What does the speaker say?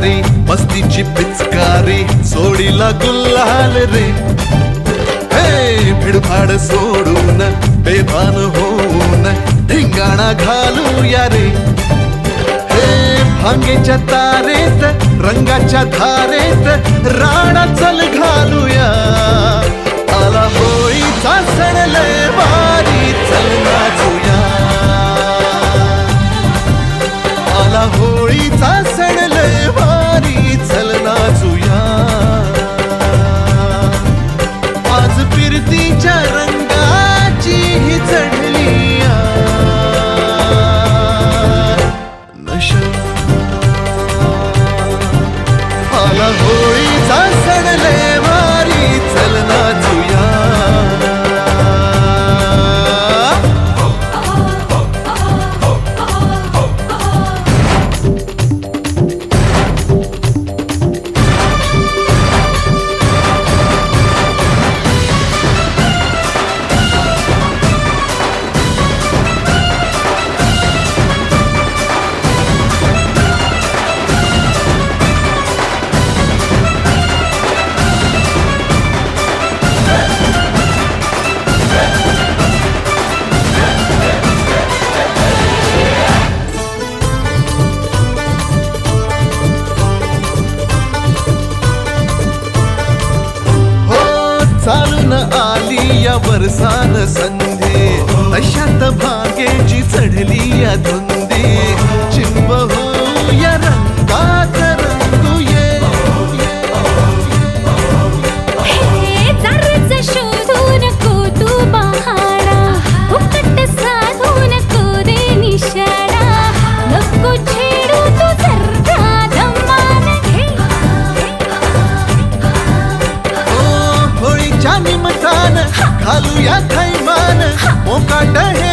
लय मस्तीची पिचकारी सोडीला गुल्हाल रे. हे भिडभाड सोडून बेभान होऊन धिंगाणा घालूया रे. हे भांगेच्या तारेत रंगाच्या धारेत राणा चल घालूया. आली या वर्षान संधे तशात भागेची चढली या घालूया थैमान. मोकाट हे